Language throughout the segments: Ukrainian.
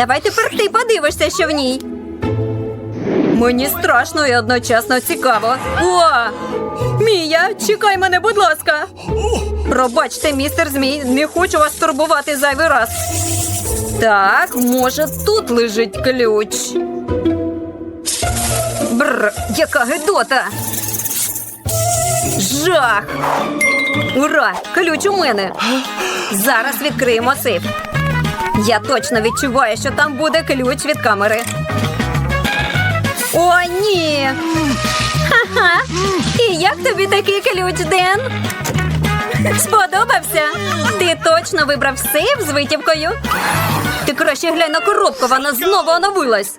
Давай тепер ти подивишся, що в ній. Мені страшно і одночасно цікаво. О! Мія, чекай мене, будь ласка. Пробачте, містер Змій, не хочу вас турбувати зайвий раз. Так, може, тут лежить ключ. Бррр, яка гидота. Жах. Ура! Ключ у мене. Зараз відкриємо сейф. Я точно відчуваю, що там буде ключ від камери. О, ні. Ха-ха. І як тобі такий ключ, Ден? Сподобався? Ти точно вибрав сейф з витівкою? Ти краще глянь на коробку, вона знову оновилась.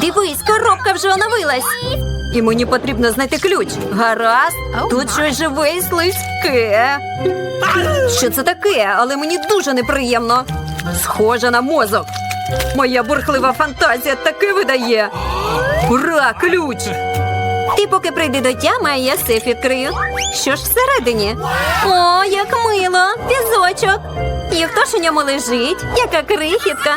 Дивись, коробка вже оновилась. І мені потрібно знайти ключ. Гаразд, тут щось живе і слизьке. Що це таке? Але мені дуже неприємно. Схоже на мозок. Моя бурхлива фантазія таки видає. Ура, ключ! Ти поки прийди до тями, я сейф відкрию. Що ж всередині? О, як мило! Пізочок. І хто ж у ньому лежить? Яка крихітка.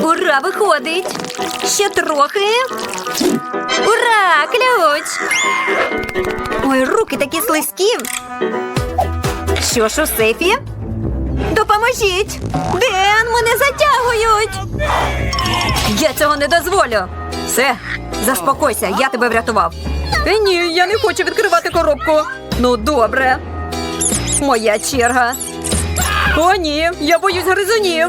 Ура, виходить. Ще трохи. Ура! Ключ! Ой, руки такі слизькі. Що ж у сейфі? Допоможіть! Ден, мене затягують! Я цього не дозволю. Все, заспокойся, я тебе врятував. Е, ні, я не хочу відкривати коробку. Ну, добре. Моя черга. О, ні, я боюсь гризунів.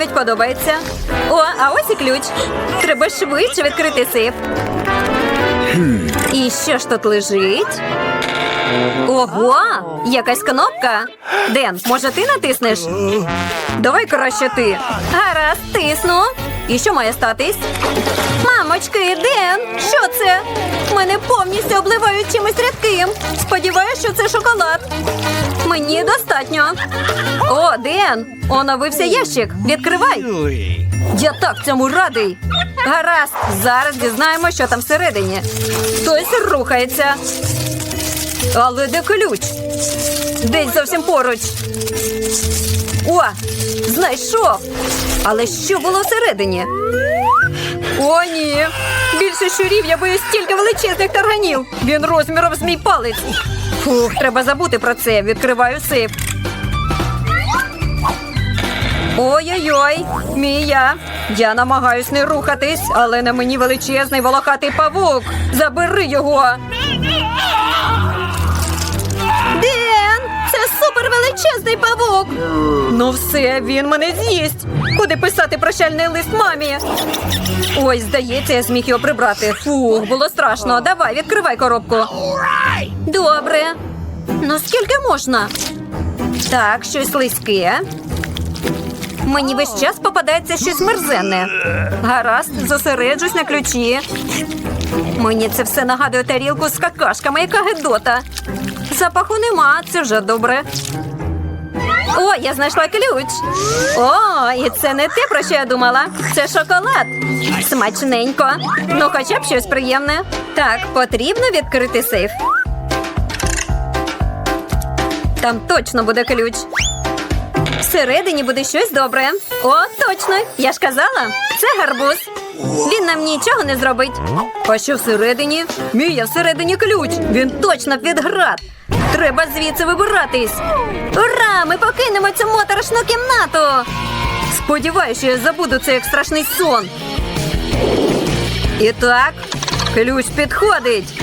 Навіть подобається. О, а ось і ключ. Треба швидше відкрити сейф. І що ж тут лежить? Ого, якась кнопка. Ден, може ти натиснеш? Давай краще ти. Гаразд, тисну. І що має статись? Мамочки, Ден, що це? Мене повністю обливають чимось рідким. Сподіваюсь, що це шоколад. Мені достатньо. О, Ден, оновився ящик. Відкривай. Я так цьому радий. Гаразд, зараз дізнаємо, що там всередині. Хтось рухається. Але де ключ? Десь зовсім поруч. О, знайшов. Але що було всередині? О, ні. Більше щурів я боюсь стільки величезних тарганів. Він розміром з мій палець. Фух, треба забути про це. Відкриваю сейф. Ой-ой-ой, Мія. Я намагаюсь не рухатись, але на мені величезний волохатий павук. Забери його. Ден, це супервеличезний павук. Ну все, він мене з'їсть. Куди писати прощальний лист мамі? Ой, здається, я зміг його прибрати. Фух, було страшно. Давай, відкривай коробку. Добре. Ну скільки можна? Так, щось слизьке. Мені весь час попадається щось мерзенне. Гаразд, зосереджусь на ключі. Мені це все нагадує тарілку з какашками, яка гидота. Запаху нема, це вже добре. О, я знайшла ключ. О, і це не те, про що я думала. Це шоколад. Смачненько. Ну, хоча б щось приємне. Так, потрібно відкрити сейф. Там точно буде ключ. Всередині буде щось добре. О, точно! Я ж казала, це гарбуз. Він нам нічого не зробить. А що всередині? Мія, всередині ключ. Він точно під град. Треба звідси вибиратись. Ура! Ми покинемо цю моторошну кімнату. Сподіваюся, що я забуду це як страшний сон. І так, ключ підходить.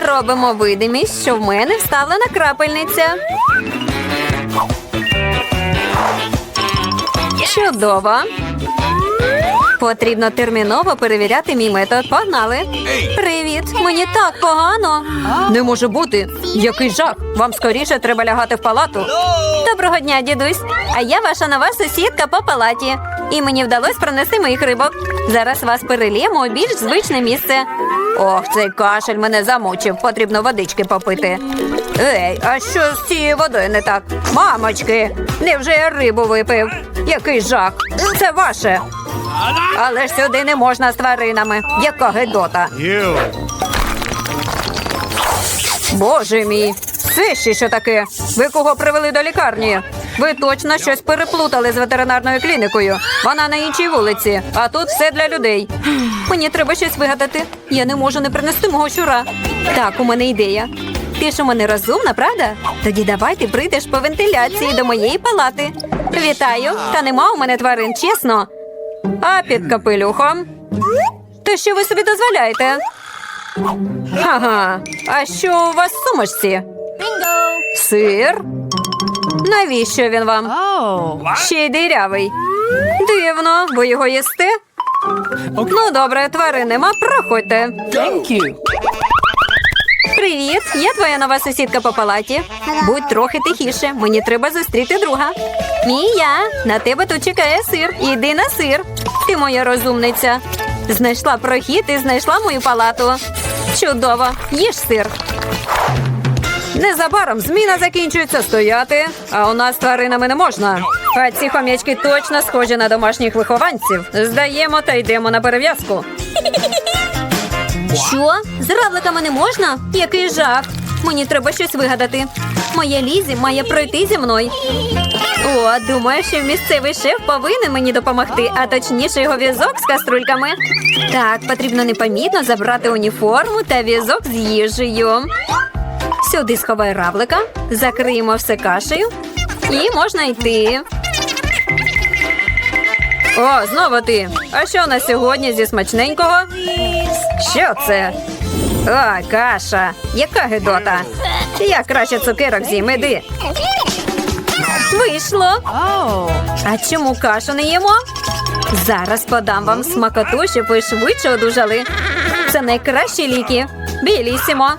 Робимо видимість, що в мене вставлена крапельниця. Чудово. Потрібно терміново перевіряти мій метод. Погнали. Привіт, мені так погано. Не може бути. Який жах. Вам скоріше треба лягати в палату. Доброго дня, дідусь. А я ваша нова сусідка по палаті. І мені вдалося принести моїх рибок. Зараз вас переліємо у більш звичне місце. Ох, цей кашель мене замучив. Потрібно водички попити. Ей, а що з цією водою не так? Мамочки, невже я рибу випив? Який жах? Це ваше. Але ж сюди не можна з тваринами. Яка гидота. Боже мій, це ще що таке? Ви кого привели до лікарні? Ви точно щось переплутали з ветеринарною клінікою. Вона на іншій вулиці, а тут все для людей. Мені треба щось вигадати. Я не можу не принести мого щура. Так, у мене ідея. Ти ж у мене розумна, правда? Тоді давай ти прийдеш по вентиляції до моєї палати. Вітаю, та нема у мене тварин, чесно. А під капелюхом? То що ви собі дозволяєте? Ага, а що у вас в сумочці? Сир? Навіщо він вам? Ще й дирявий. Дивно, ви його їсте? Ну, добре, тварин нема, проходьте. Thank you. Привіт, я твоя нова сусідка по палаті. Будь трохи тихіше, мені треба зустріти друга. Мія, на тебе тут чекає сир. Іди на сир. Ти моя розумниця. Знайшла прохід і знайшла мою палату. Чудово, їж сир. Незабаром зміна закінчується стояти, а у нас тваринами не можна. А ці хом'ячки точно схожі на домашніх вихованців. Здаємо та йдемо на перев'язку. Що? З равликами не можна? Який жах! Мені треба щось вигадати. Моя Лізі має пройти зі мною. О, думаю, що місцевий шеф повинен мені допомогти, а точніше його візок з каструльками. Так, потрібно непомітно забрати уніформу та візок з їжею. Сюди сховай равлика, закриємо все кашею і можна йти. О, знову ти. А що у нас сьогодні зі смачненького? Що це? О, каша. Яка гидота. Я краще цукерок з'їм, іди. Вийшло. А чому кашу не їмо? Зараз подам вам смакоту, щоб ви швидше одужали. Це найкращі ліки. Білісімо.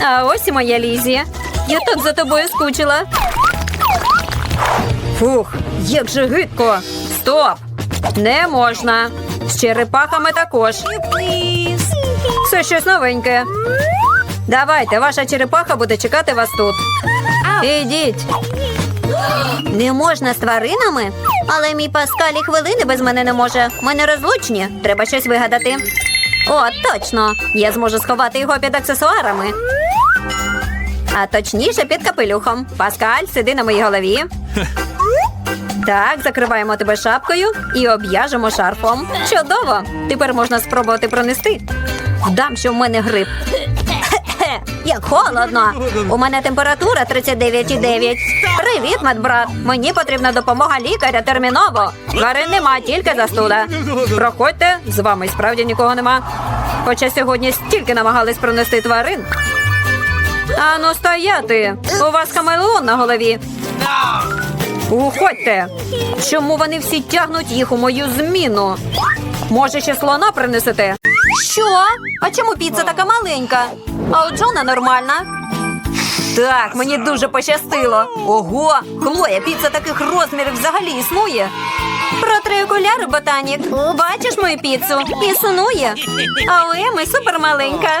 А ось і моя Лізі. Я так за тобою скучила. Фух, як же гидко. Стоп! Не можна. З черепахами також. Це щось новеньке. Давайте, ваша черепаха буде чекати вас тут. Ідіть. Не можна з тваринами? Але мій Паскаль хвилини без мене не може. Ми не розлучні. Треба щось вигадати. О, точно. Я зможу сховати його під аксесуарами. А точніше під капелюхом. Паскаль, сиди на моїй голові. Так, закриваємо тебе шапкою і об'яжемо шарфом. Чудово! Тепер можна спробувати пронести. Вдам, що в мене грип. Як холодно. У мене температура 39,9. Привіт, медбрат. Мені потрібна допомога лікаря терміново. Тварин нема, тільки застуда. Проходьте, з вами справді нікого нема. Хоча сьогодні стільки намагались пронести тварин. Ану, стояти! У вас хамелеон на голові. Уходьте! Чому вони всі тягнуть їх у мою зміну? Може, ще слона принесете? Що? А чому піца така маленька? А у Джона нормальна. Так, мені дуже пощастило. Ого, Хлоя, піца таких розмірів взагалі існує. Протри окуляри, ботанік. Бачиш мою піцу? Існує. А у Еми супермаленька.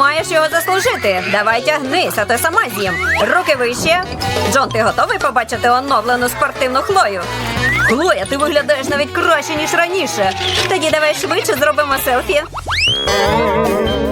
Маєш його заслужити. Давай тягнись, а то сама з'їм. Руки вище. Джон, ти готовий побачити оновлену спортивну хлою? Хлоя, ти виглядаєш навіть краще, ніж раніше. Тоді давай швидше зробимо селфі.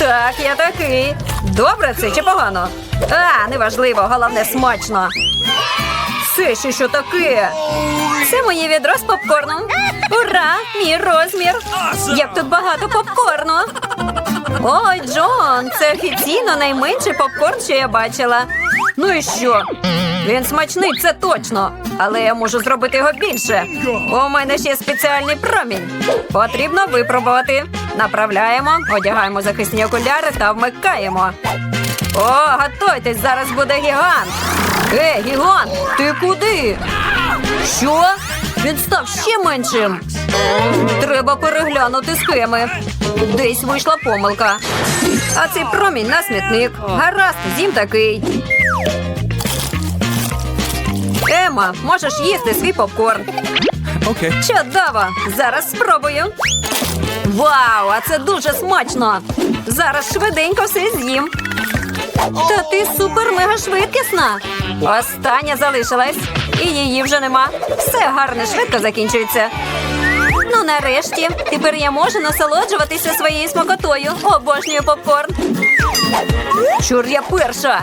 Так, я такий. Добре це чи погано? А, неважливо, головне смачно. Це ще що таке? Це моє відро з попкорном. Ура! Мій розмір! Як тут багато попкорну. Ой, Джон, це офіційно найменший попкорн, що я бачила. Ну і що? Він смачний, це точно. Але я можу зробити його більше. У мене ще спеціальний промінь. Потрібно випробувати. Направляємо, одягаємо захисні окуляри та вмикаємо. О, готуйтесь, зараз буде гігант. Е, гігант, ти куди? Що? Він став ще меншим. Треба переглянути схеми. Десь вийшла помилка. А цей промінь на смітник. Гаразд, зім такий. Ема, можеш їсти свій попкорн. Okay. Чудово! Зараз спробую. Вау, а це дуже смачно! Зараз швиденько все з'їм. Та ти супер-мега швидкісна. Остання залишилась. І її вже нема. Все гарно, швидко закінчується. Ну, нарешті, тепер я можу насолоджуватися своєю смакотою. Обожнюю попкорн. Чур я перша.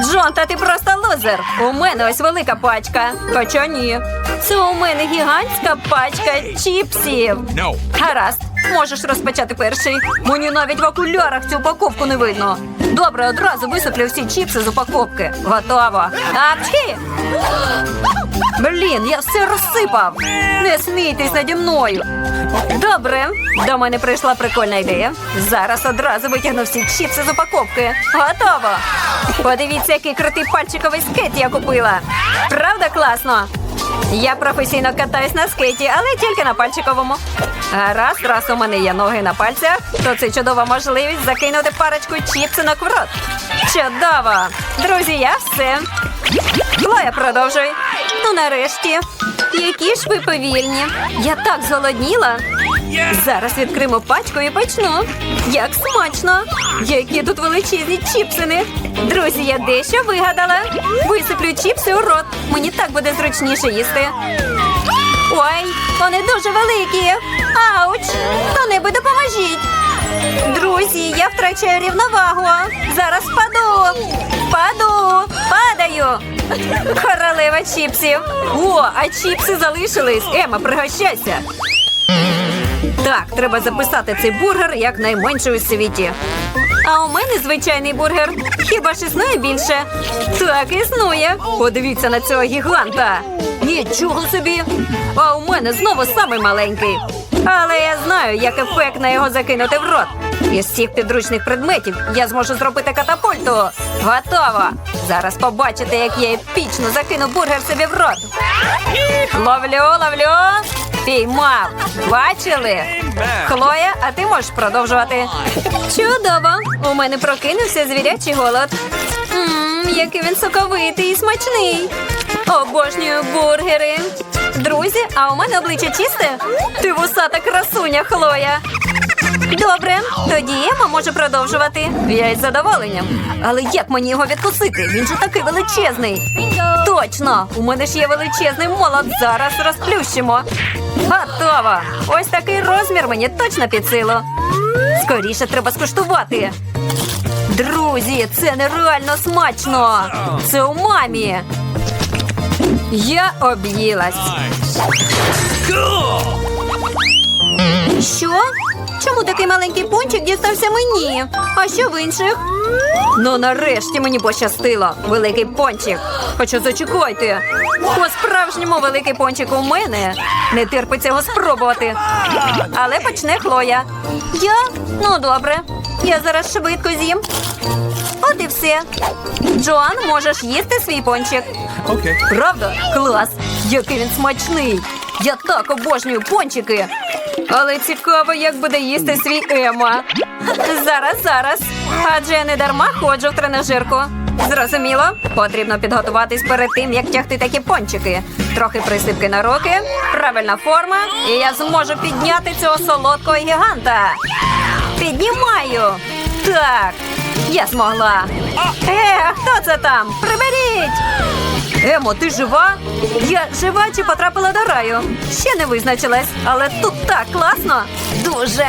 Джон, та ти просто лузер. У мене ось велика пачка. Хоча ні. Це у мене гігантська пачка чіпсів. No. Гаразд, можеш розпочати перший. Мені навіть в окулярах цю упаковку не видно. Добре, одразу висуплю всі чіпси з упаковки. Готово. Апчхі! Блін, я все розсипав. Не смійтесь наді мною. Добре, до мене прийшла прикольна ідея. Зараз одразу витягну всі чіпси з упаковки. Готово. Подивіться, який крутий пальчиковий скейт я купила. Правда класно? Я професійно катаюсь на скейті, але тільки на пальчиковому. Гаразд, раз у мене є ноги на пальцях, то це чудова можливість закинути парочку чіпсинок в рот. Чудово! Друзі, я все. Хлоя, продовжуй. Ну, нарешті. Які ж ви повільні. Я так зголодніла. Зараз відкримо пачку і почну. Як смачно! Які тут величезні чіпсини. Друзі, я дещо вигадала. Висиплю чіпси у рот. Мені так буде зручніше їсти. Ой, вони дуже великі. Ауч! Хто-небудь допоможіть. Друзі, я втрачаю рівновагу. Зараз впаду. Впаду. Падаю. Королева чіпсів. О, а чіпси залишились. Ема, пригощайся. Так, треба записати цей бургер як найменший у світі. А у мене звичайний бургер. Хіба ж існує більше? Так, існує. Подивіться на цього гіганта. Нічого собі. А у мене знову самий маленький. Але я знаю, як ефектно його закинути в рот. Із всіх підручних предметів я зможу зробити катапульту. Готово. Зараз побачите, як я епічно закину бургер собі в рот. Ловлю, ловлю. Піймав. Бачили? Хлоя, а ти можеш продовжувати. Чудово! У мене прокинувся звірячий голод. Який він соковитий і смачний. Обожнюю бургери. Друзі, а у мене обличчя чисте? Ти вусата красуня, Хлоя. Добре, тоді Ема може продовжувати. Я із задоволенням. Але як мені його відкусити? Він же такий величезний. Точно! У мене ж є величезний молот. Зараз розплющимо. Готово! Ось такий розмір мені точно під силу. Скоріше треба скуштувати. Друзі, це нереально смачно. Це у мамі. Я об'їлась. Що? Чому такий маленький пончик дістався мені? А що в інших? Ну, нарешті мені пощастило. Великий пончик. Хоча зачекайте. По-справжньому великий пончик у мене. Не терпиться його спробувати. Але почне Хлоя. Я? Ну, добре. Я зараз швидко з'їм. От і все. Джоан, можеш їсти свій пончик. Okay. Правда? Клас! Який він смачний! Я так обожнюю пончики. Але цікаво, як буде їсти свій Ема. Зараз, зараз. Адже я не дарма ходжу в тренажерку. Зрозуміло, потрібно підготуватись перед тим, як тягти такі пончики. Трохи присипки на руки, правильна форма, і я зможу підняти цього солодкого гіганта. Піднімаю. Так, я змогла. Е, хто це там? Приберіть! Емо, ти жива? Я жива чи потрапила до раю? Ще не визначилась, але тут так класно. Дуже.